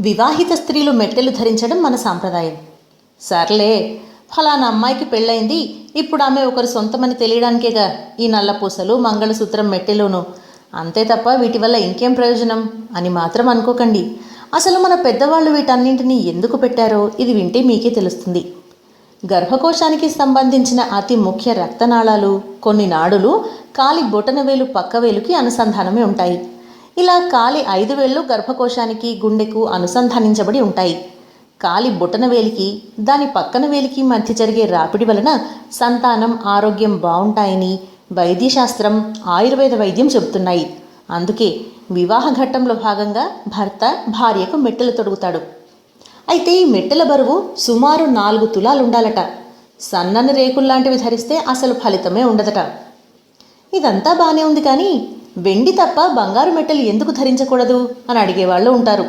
వివాహిత స్త్రీలు మెట్టెలు ధరించడం మన సాంప్రదాయం. సర్లే ఫలానా అమ్మాయికి పెళ్ళైంది ఇప్పుడు ఆమె ఒకరు సొంతమని తెలియడానికేగా ఈ నల్లపూసలు మంగళసూత్రం మెట్టెలును? అంతే తప్ప వీటి వల్ల ఇంకేం ప్రయోజనం? అని మాత్రం అనుకోకండి. అసలు మన పెద్దవాళ్ళు వీటన్నింటినీ ఎందుకు పెట్టారో ఇది వింటే మీకే తెలుస్తుంది. గర్భకోశానికి సంబంధించిన అతి ముఖ్య రక్తనాళాలు కొన్ని నాడులు కాలి బొటనవేలు పక్కవేలుకి అనుసంధానమే ఉంటాయి. ఇలా కాలి ఐదు వేళ్ళు గర్భకోశానికి గుండెకు అనుసంధానించబడి ఉంటాయి. కాలి బొటనవేలికి దాని పక్కన వేలికి మధ్య జరిగే రాపిడి వలన సంతానం ఆరోగ్యం బాగుంటాయని వైద్యశాస్త్రం ఆయుర్వేద వైద్యం చెబుతున్నాయి. అందుకే వివాహ ఘట్టంలో భాగంగా భర్త భార్యకు మెట్టెలు తొడుగుతాడు. అయితే ఈ మెట్టెల బరువు సుమారు నాలుగు తులాలు ఉండాలట సన్నని రేకుల్లాంటివి ధరిస్తే అసలు ఫలితమే ఉండదట. ఇదంతా బాగానే ఉంది కానీ వెండి తప్ప బంగారు మెట్టలు ఎందుకు ధరించకూడదు అని అడిగేవాళ్ళు ఉంటారు.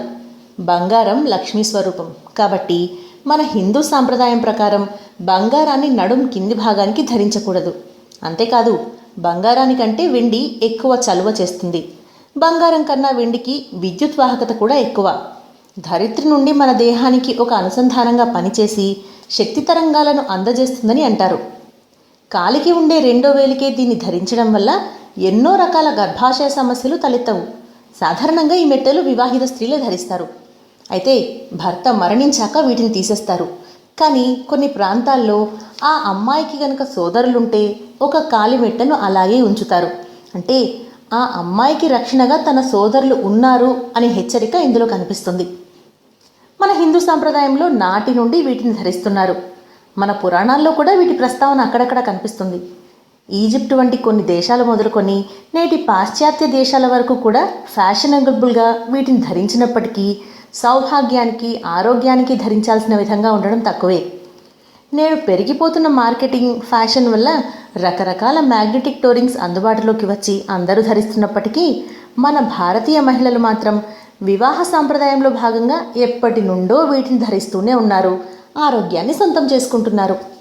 బంగారం లక్ష్మీ స్వరూపం. కాబట్టి మన హిందూ సాంప్రదాయం ప్రకారం బంగారాన్ని నడుం కింది భాగానికి ధరించకూడదు. అంతేకాదు బంగారానికంటే వెండి ఎక్కువ చలువ చేస్తుంది. బంగారం కన్నా వెండికి విద్యుత్ వాహకత కూడా ఎక్కువ. ధరిత్రి నుండి మన దేహానికి ఒక అనుసంధానంగా పనిచేసి శక్తి తరంగాలను అందజేస్తుందని అంటారు. కాలికి ఉండే రెండో వేలికే దీన్ని ధరించడం వల్ల ఎన్నో రకాల గర్భాశయ సమస్యలు తలెత్తవు. సాధారణంగా ఈ మెట్టెలు వివాహిత స్త్రీలే ధరిస్తారు. అయితే భర్త మరణించాక వీటిని తీసేస్తారు. కానీ కొన్ని ప్రాంతాల్లో ఆ అమ్మాయికి గనక సోదరులుంటే ఒక కాలి మెట్టను అలాగే ఉంచుతారు. అంటే ఆ అమ్మాయికి రక్షణగా తన సోదరులు ఉన్నారు అనే హెచ్చరిక ఇందులో కనిపిస్తుంది. మన హిందూ సాంప్రదాయంలో నాటి నుండి వీటిని ధరిస్తున్నారు. మన పురాణాల్లో కూడా వీటి ప్రస్తావన అక్కడక్కడ కనిపిస్తుంది. ఈజిప్ట్ వంటి కొన్ని దేశాలు మొదలుకొని నేటి పాశ్చాత్య దేశాల వరకు కూడా ఫ్యాషనబుల్గా వీటిని ధరించినప్పటికీ సౌభాగ్యానికి ఆరోగ్యానికి ధరించాల్సిన విధంగా ఉండడం తక్కువే. నేడు పెరిగిపోతున్న మార్కెటింగ్ ఫ్యాషన్ వల్ల రకరకాల మ్యాగ్నెటిక్ టోరింగ్స్ అందుబాటులోకి వచ్చి అందరూ ధరిస్తున్నప్పటికీ మన భారతీయ మహిళలు మాత్రం వివాహ సాంప్రదాయంలో భాగంగా ఎప్పటి నుండో వీటిని ధరిస్తూనే ఉన్నారు ఆరోగ్యాన్ని సొంతం చేసుకుంటున్నారు.